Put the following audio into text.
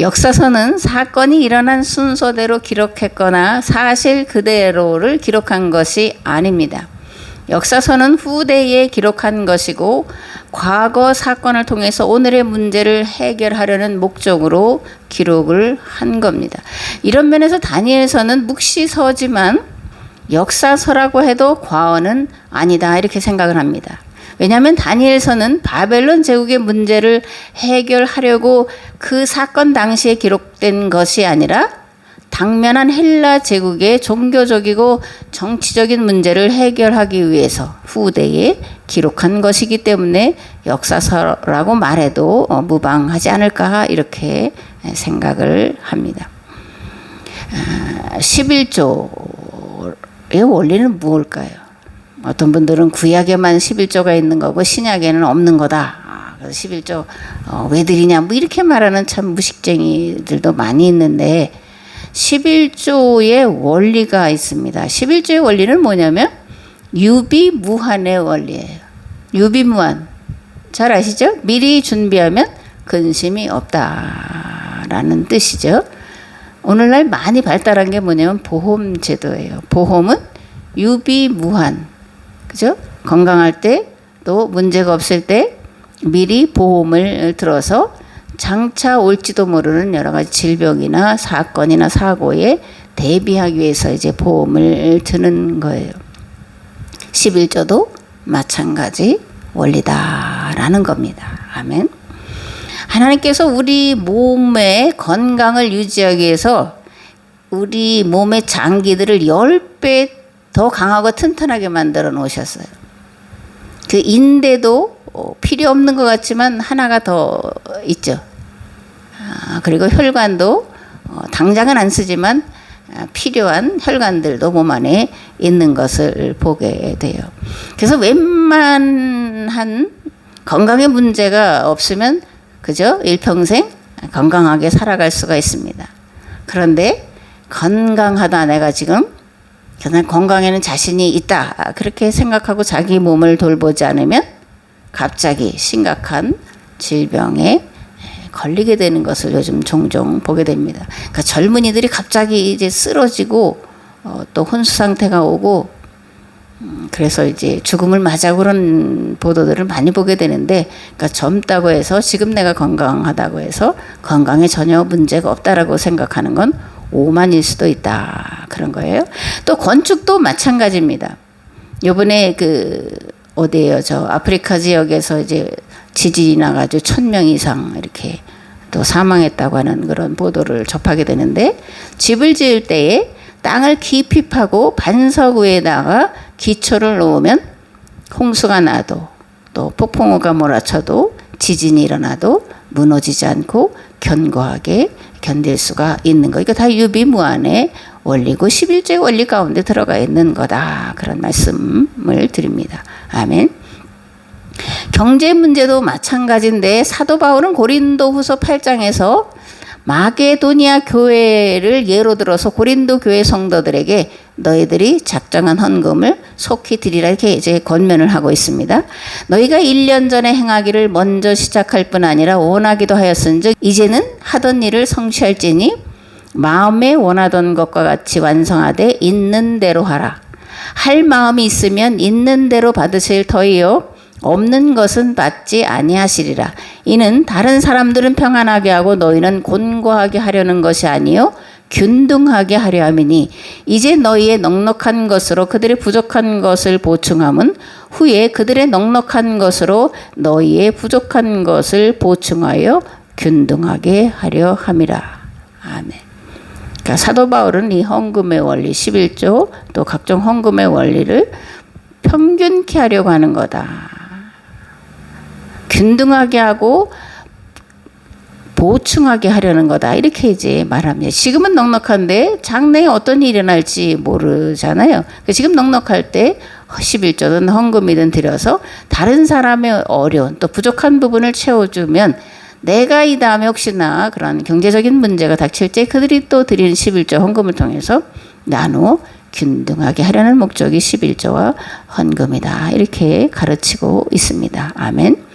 역사서는 사건이 일어난 순서대로 기록했거나 사실 그대로를 기록한 것이 아닙니다. 역사서는 후대에 기록한 것이고 과거 사건을 통해서 오늘의 문제를 해결하려는 목적으로 기록을 한 겁니다. 이런 면에서 다니엘서는 묵시서지만 역사서라고 해도 과언은 아니다 이렇게 생각을 합니다. 왜냐하면 다니엘서는 바벨론 제국의 문제를 해결하려고 그 사건 당시에 기록된 것이 아니라 당면한 헬라 제국의 종교적이고 정치적인 문제를 해결하기 위해서 후대에 기록한 것이기 때문에 역사서라고 말해도 어, 무방하지 않을까 이렇게 생각을 합니다. 11조의 원리는 무엇일까요? 어떤 분들은 구약에만 11조가 있는 거고 신약에는 없는 거다. 아, 그래서 11조 어, 왜 드리냐 뭐 이렇게 말하는 참 무식쟁이들도 많이 있는데 11조의 원리가 있습니다. 11조의 원리는 뭐냐면 유비무한의 원리예요. 유비무한. 잘 아시죠? 미리 준비하면 근심이 없다라는 뜻이죠. 오늘날 많이 발달한 게 뭐냐면 보험 제도예요. 보험은 유비무한. 그죠? 건강할 때 또 문제가 없을 때 미리 보험을 들어서 장차 올지도 모르는 여러 가지 질병이나 사건이나 사고에 대비하기 위해서 이제 보험을 드는 거예요. 11조도 마찬가지 원리다라는 겁니다. 아멘. 하나님께서 우리 몸의 건강을 유지하기 위해서 우리 몸의 장기들을 10배 더 강하고 튼튼하게 만들어 놓으셨어요. 그 인대도 어, 필요 없는 것 같지만 하나가 더 있죠. 아, 그리고 혈관도 어, 당장은 안 쓰지만 아, 필요한 혈관들도 몸 안에 있는 것을 보게 돼요. 그래서 웬만한 건강에 문제가 없으면 그죠? 일평생 건강하게 살아갈 수가 있습니다. 그런데 건강하다 내가 지금 그냥 건강에는 자신이 있다 그렇게 생각하고 자기 몸을 돌보지 않으면 갑자기 심각한 질병에 걸리게 되는 것을 요즘 종종 보게 됩니다. 그러니까 젊은이들이 갑자기 이제 쓰러지고 어, 또 혼수 상태가 오고 음, 그래서 이제 죽음을 맞아 그런 보도들을 많이 보게 되는데 그러니까 젊다고 해서 지금 내가 건강하다고 해서 건강에 전혀 문제가 없다라고 생각하는 건 오만일 수도 있다 그런 거예요. 또 건축도 마찬가지입니다. 요번에 그 어디에요? 저 아프리카 지역에서 이제 지진이 나가지고 천 명 이상 이렇게 또 사망했다고 하는 그런 보도를 접하게 되는데 집을 지을 때에 땅을 깊이 파고 반석 위에다가 기초를 놓으면 홍수가 나도 또 폭풍우가 몰아쳐도 지진이 일어나도 무너지지 않고 견고하게 견딜 수가 있는 거. 이거 다 유비무한의 원리고 11조의 원리 가운데 들어가 있는 거다. 그런 말씀을 드립니다. 아멘. 경제 문제도 마찬가지인데 사도 바울은 고린도 후서 8장에서 마게도니아 교회를 예로 들어서 고린도 교회 성도들에게 너희들이 작정한 헌금을 속히 드리라 이렇게 이제 권면을 하고 있습니다. 너희가 1년 전에 행하기를 먼저 시작할 뿐 아니라 원하기도 하였은즉 이제는 하던 일을 성취할지니 마음에 원하던 것과 같이 완성하되 있는 대로 하라. 할 마음이 있으면 있는 대로 받으실 터이요 없는 것은 받지 아니하시리라. 이는 다른 사람들은 평안하게 하고 너희는 곤고하게 하려는 것이 아니요 균등하게 하려 함이니 이제 너희의 넉넉한 것으로 그들의 부족한 것을 보충함은 후에 그들의 넉넉한 것으로 너희의 부족한 것을 보충하여 균등하게 하려 함이라. 아멘. 그러니까 사도 바울은 이 헌금의 원리 11조 또 각종 헌금의 원리를 평균케 하려고 하는 거다. 균등하게 하고 보충하게 하려는 거다. 이렇게 이제 말합니다. 지금은 넉넉한데 장래에 어떤 일이 일어날지 모르잖아요. 지금 넉넉할 때 11조든 헌금이든 들여서 다른 사람의 어려운 또 부족한 부분을 채워주면 내가 이 다음에 혹시나 그런 경제적인 문제가 닥칠 때 그들이 또 드리는 11조 헌금을 통해서 나누어 균등하게 하려는 목적이 11조와 헌금이다. 이렇게 가르치고 있습니다. 아멘.